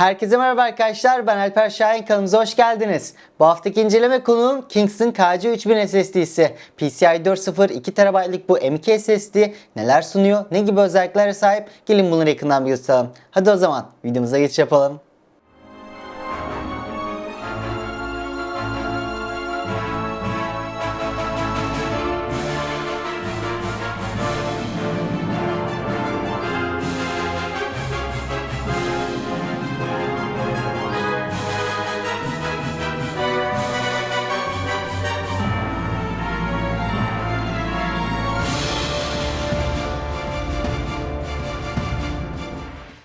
Herkese merhaba arkadaşlar. Ben Alper Şahin. Kanalımıza hoş geldiniz. Bu haftaki inceleme konuğum Kingston KC3000 SSD'si. PCI 4.0 2 TB'lik bu M.2 SSD neler sunuyor, ne gibi özelliklere sahip? Gelin bunları yakından bir gösterelim. Hadi o zaman videomuza geçiş yapalım.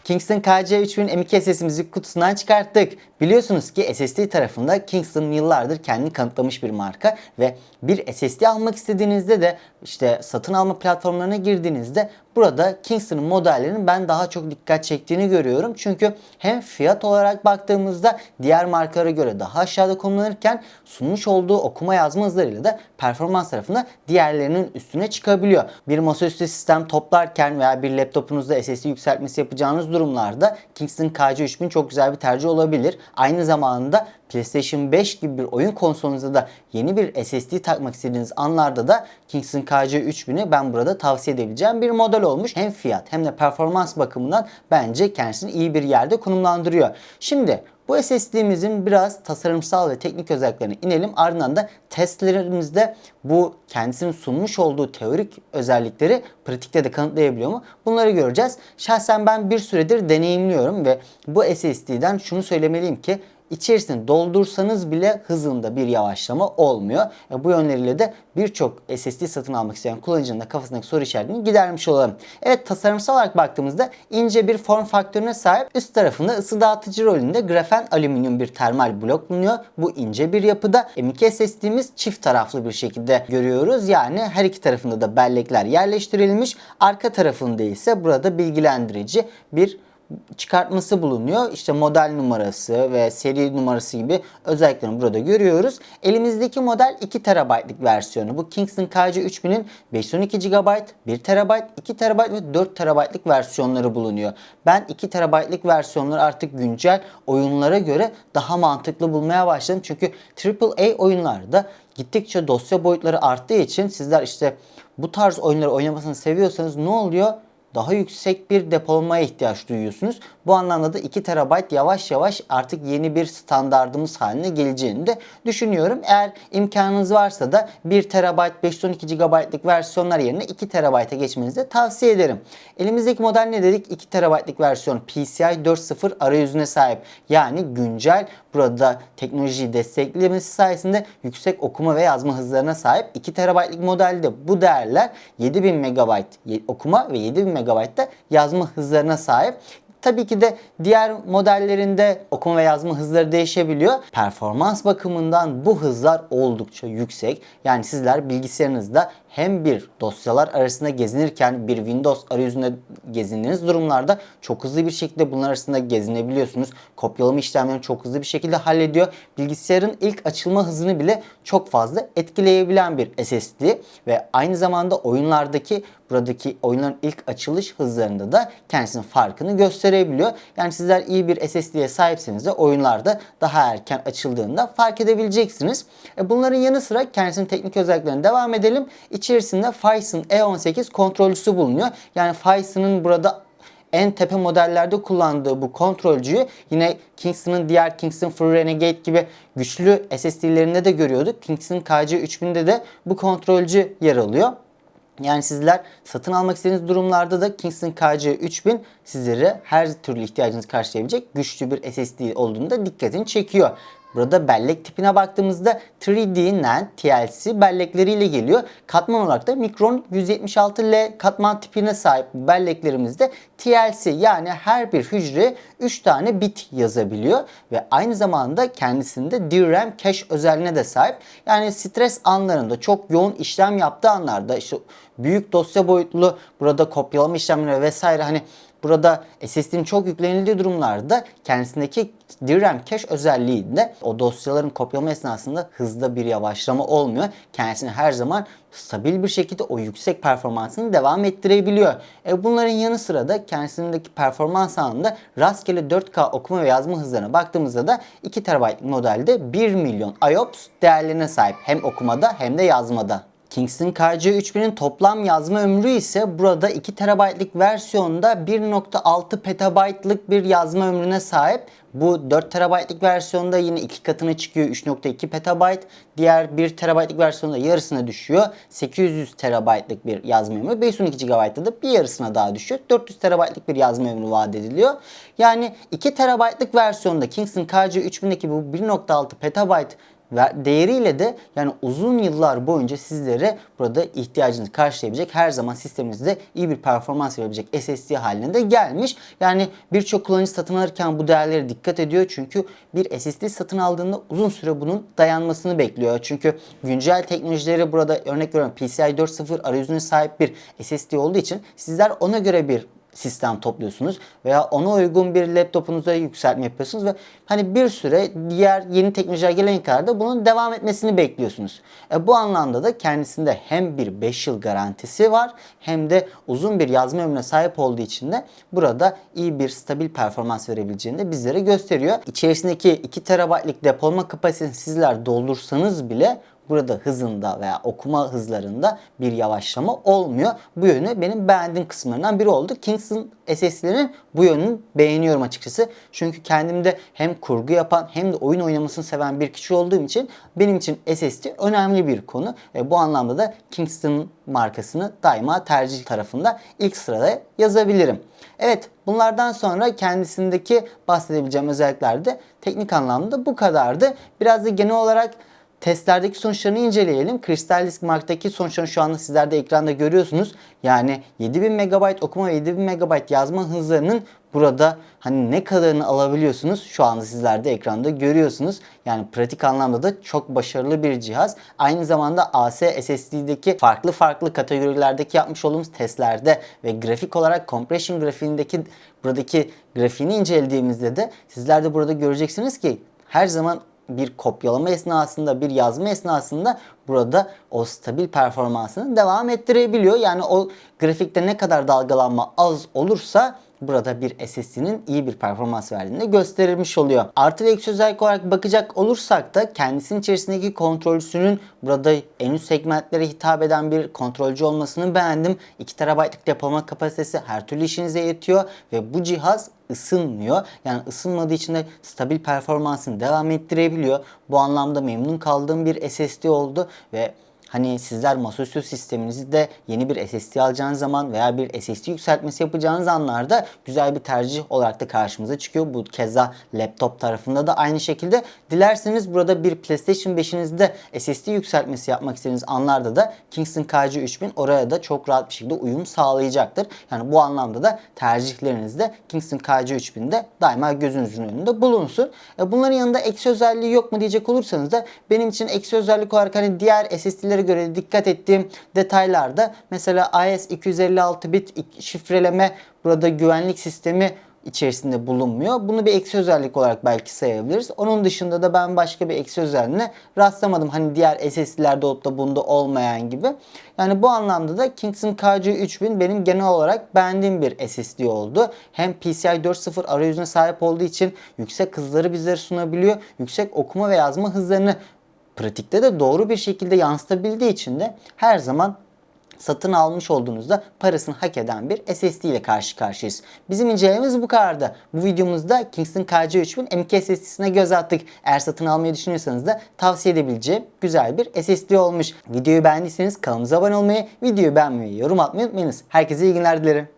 Kingston KC3000 M.2 SSD'mizi kutusundan çıkarttık. Biliyorsunuz ki SSD tarafında Kingston yıllardır kendini kanıtlamış bir marka ve bir SSD almak istediğinizde de işte satın alma platformlarına girdiğinizde burada Kingston'ın modellerinin ben daha çok dikkat çektiğini görüyorum. Çünkü hem fiyat olarak baktığımızda diğer markalara göre daha aşağıda konumlanırken sunmuş olduğu okuma yazma hızlarıyla da performans tarafında diğerlerinin üstüne çıkabiliyor. Bir masaüstü sistem toplarken veya bir laptopunuzda SSD yükseltmesi yapacağınız durumlarda Kingston KC3000 çok güzel bir tercih olabilir. Aynı zamanda PlayStation 5 gibi bir oyun konsolunuzda da yeni bir SSD takmak istediğiniz anlarda da Kingston KC3000'i ben burada tavsiye edebileceğim bir model olmuş. Hem fiyat hem de performans bakımından bence kendisini iyi bir yerde konumlandırıyor. Şimdi bu SSD'mizin biraz tasarımsal ve teknik özelliklerine inelim. Ardından da testlerimizde bu kendisinin sunmuş olduğu teorik özellikleri pratikte de kanıtlayabiliyor mu? Bunları göreceğiz. Şahsen ben bir süredir deneyimliyorum ve bu SSD'den şunu söylemeliyim ki içerisini doldursanız bile hızında bir yavaşlama olmuyor. E, bu yönleriyle de birçok SSD satın almak isteyen kullanıcının da kafasındaki soru işaretini gidermiş olalım. Evet tasarımsal olarak baktığımızda ince bir form faktörüne sahip üst tarafında ısı dağıtıcı rolünde grafen alüminyum bir termal blok bulunuyor. Bu ince bir yapıda M.2 SSD'miz çift taraflı bir şekilde görüyoruz. Yani her iki tarafında da bellekler yerleştirilmiş. Arka tarafında ise burada bilgilendirici bir çıkartması bulunuyor. İşte model numarası ve seri numarası gibi özelliklerini burada görüyoruz. Elimizdeki model 2 TB'lik versiyonu. Bu Kingston KC3000'in 512 GB, 1 TB, 2 TB ve 4 TB'lik versiyonları bulunuyor. Ben 2 TB'lik versiyonları artık güncel oyunlara göre daha mantıklı bulmaya başladım. Çünkü AAA oyunlarda gittikçe dosya boyutları arttığı için sizler işte bu tarz oyunları oynamasını seviyorsanız ne oluyor? Daha yüksek bir depolamaya ihtiyaç duyuyorsunuz. Bu anlamda da 2 TB yavaş yavaş artık yeni bir standardımız haline geleceğini de düşünüyorum. Eğer imkanınız varsa da 1 TB 512 GB'lık versiyonlar yerine 2 TB'a geçmenizi de tavsiye ederim. Elimizdeki model ne dedik? 2 TB'lık versiyon PCI 4.0 arayüzüne sahip. Yani güncel burada teknolojiyi desteklemesi sayesinde yüksek okuma ve yazma hızlarına sahip 2 TB'lık modelde bu değerler 7000 MB okuma ve 7000 MB da yazma hızlarına sahip. Tabii ki de diğer modellerinde okuma ve yazma hızları değişebiliyor. Performans bakımından bu hızlar oldukça yüksek. Yani sizler bilgisayarınızda hem bir dosyalar arasında gezinirken bir Windows arayüzünde gezindiğiniz durumlarda çok hızlı bir şekilde bunlar arasında gezinebiliyorsunuz. Kopyalama işlemlerini çok hızlı bir şekilde hallediyor. Bilgisayarın ilk açılma hızını bile çok fazla etkileyebilen bir SSD ve aynı zamanda oyunlardaki buradaki oyunların ilk açılış hızlarında da kendisinin farkını gösterebiliyor. Yani sizler iyi bir SSD'ye sahipseniz de oyunlarda daha erken açıldığında fark edebileceksiniz. E bunların yanı sıra kendisinin teknik özelliklerine devam edelim. İçerisinde Phison E18 kontrolcüsü bulunuyor. Yani Phison'ın burada en tepe modellerde kullandığı bu kontrolcüyü yine Kingston'ın diğer Kingston Free Renegade gibi güçlü SSD'lerinde de görüyorduk. Kingston KC3000'de de bu kontrolcü yer alıyor. Yani sizler satın almak istediğiniz durumlarda da Kingston KC3000 sizlere her türlü ihtiyacınızı karşılayabilecek güçlü bir SSD olduğunda dikkatini çekiyor. Burada bellek tipine baktığımızda 3D NAND TLC bellekleriyle geliyor. Katman olarak da Micron 176L katman tipine sahip belleklerimizde TLC yani her bir hücre 3 tane bit yazabiliyor ve aynı zamanda kendisinde DRAM cache özelliğine de sahip. Yani stres anlarında çok yoğun işlem yaptığı anlarda işte büyük dosya boyutlu burada kopyalama işlemleri vesaire hani burada SSD'nin çok yüklenildiği durumlarda kendisindeki DRAM cache özelliğinde o dosyaların kopyalama esnasında hızda bir yavaşlama olmuyor. Kendisini her zaman stabil bir şekilde o yüksek performansını devam ettirebiliyor. E bunların yanı sıra da kendisindeki performans anında rastgele 4K okuma ve yazma hızlarına baktığımızda da 2 TB modelde 1 milyon IOPS değerlerine sahip hem okumada hem de yazmada. Kingston KC3000'in toplam yazma ömrü ise burada 2 TB'lik versiyonda 1.6 petabaytlık bir yazma ömrüne sahip. Bu 4 TB'lik versiyonda yine iki katına çıkıyor 3.2 petabayt. Diğer 1 TB'lik versiyonda yarısına düşüyor. 800 TB'lık bir yazma ömrü. 512 GB'da da bir yarısına daha düşüyor. 400 TB'lık bir yazma ömrü vaat ediliyor. Yani 2 TB'lık versiyonda Kingston KC3000'deki bu 1.6 petabayt değeriyle de yani uzun yıllar boyunca sizlere burada ihtiyacınızı karşılayabilecek her zaman sisteminizde iyi bir performans verebilecek SSD haline de gelmiş. Yani birçok kullanıcı satın alırken bu değerlere dikkat ediyor. Çünkü bir SSD satın aldığında uzun süre bunun dayanmasını bekliyor. Çünkü güncel teknolojileri burada örnek veriyorum PCI 4.0 arayüzüne sahip bir SSD olduğu için sizler ona göre bir sistem topluyorsunuz veya ona uygun bir laptopunuza yükseltme yapıyorsunuz ve hani bir süre diğer yeni teknolojiler gelene kadar da bunun devam etmesini bekliyorsunuz. E bu anlamda da kendisinde hem bir 5 yıl garantisi var hem de uzun bir yazma ömrüne sahip olduğu için de burada iyi bir stabil performans verebileceğini de bizlere gösteriyor. İçerisindeki 2 TB'lik depolama kapasitesini sizler doldursanız bile burada hızında veya okuma hızlarında bir yavaşlama olmuyor. Bu yönü benim beğendiğim kısımlarından biri oldu. Kingston SSD'lerin bu yönünü beğeniyorum açıkçası. Çünkü kendimde hem kurgu yapan hem de oyun oynamasını seven bir kişi olduğum için benim için SSD önemli bir konu. Ve bu anlamda da Kingston markasını daima tercih tarafında ilk sırada yazabilirim. Evet bunlardan sonra kendisindeki bahsedebileceğim özellikler de teknik anlamda bu kadardı. Biraz da genel olarak testlerdeki sonuçlarını inceleyelim. Crystal Disk Mark'taki sonuçlarını şu anda sizler de ekranda görüyorsunuz. Yani 7000 MB okuma ve 7000 MB yazma hızlarının burada hani ne kadarını alabiliyorsunuz şu anda sizler de ekranda görüyorsunuz. Yani pratik anlamda da çok başarılı bir cihaz. Aynı zamanda AC SSD'deki farklı farklı kategorilerdeki yapmış olduğumuz testlerde ve grafik olarak compression grafiğindeki buradaki grafiğini incelediğimizde de sizler de burada göreceksiniz ki her zaman bir kopyalama esnasında, bir yazma esnasında burada o stabil performansını devam ettirebiliyor. Yani o grafikte ne kadar dalgalanma az olursa burada bir SSD'nin iyi bir performans verdiğini gösterilmiş oluyor. Artı ve eksi özellik olarak bakacak olursak da kendisinin içerisindeki kontrolcüsünün burada en üst segmentlere hitap eden bir kontrolcü olmasını beğendim. 2 TB'lık depolama kapasitesi her türlü işinize yetiyor ve bu cihaz ısınmıyor. Yani ısınmadığı için de stabil performansını devam ettirebiliyor. Bu anlamda memnun kaldığım bir SSD oldu ve Hani sizler masaüstü sisteminizi de yeni bir SSD alacağınız zaman veya bir SSD yükseltmesi yapacağınız anlarda güzel bir tercih olarak da karşımıza çıkıyor. Bu keza laptop tarafında da aynı şekilde. Dilerseniz burada bir PlayStation 5'inizde SSD yükseltmesi yapmak istediğiniz anlarda da Kingston KC3000 oraya da çok rahat bir şekilde uyum sağlayacaktır. Yani bu anlamda da tercihlerinizde Kingston KC3000'de daima gözünüzün önünde bulunsun. E bunların yanında eksi özelliği yok mu diyecek olursanız da benim için eksi özellik olarak hani diğer SSD'lere göre dikkat ettiğim detaylarda mesela AES 256 bit şifreleme burada güvenlik sistemi içerisinde bulunmuyor. Bunu bir eksi özellik olarak belki sayabiliriz. Onun dışında da ben başka bir eksi özelliğine rastlamadım. Hani diğer SSD'lerde olup da bunda olmayan gibi. Yani bu anlamda da Kingston KC3000 benim genel olarak beğendiğim bir SSD oldu. Hem PCI 4.0 arayüzüne sahip olduğu için yüksek hızları bizlere sunabiliyor. Yüksek okuma ve yazma hızlarını pratikte de doğru bir şekilde yansıtabildiği için de her zaman satın almış olduğunuzda parasını hak eden bir SSD ile karşı karşıyayız. Bizim incelememiz bu kadardı. Bu videomuzda Kingston KC3000 M.2 SSD'sine göz attık. Eğer satın almayı düşünüyorsanız da tavsiye edebileceğim güzel bir SSD olmuş. Videoyu beğendiyseniz kanalımıza abone olmayı, videoyu beğenmeyi, yorum atmayı unutmayınız. Herkese iyi günler dilerim.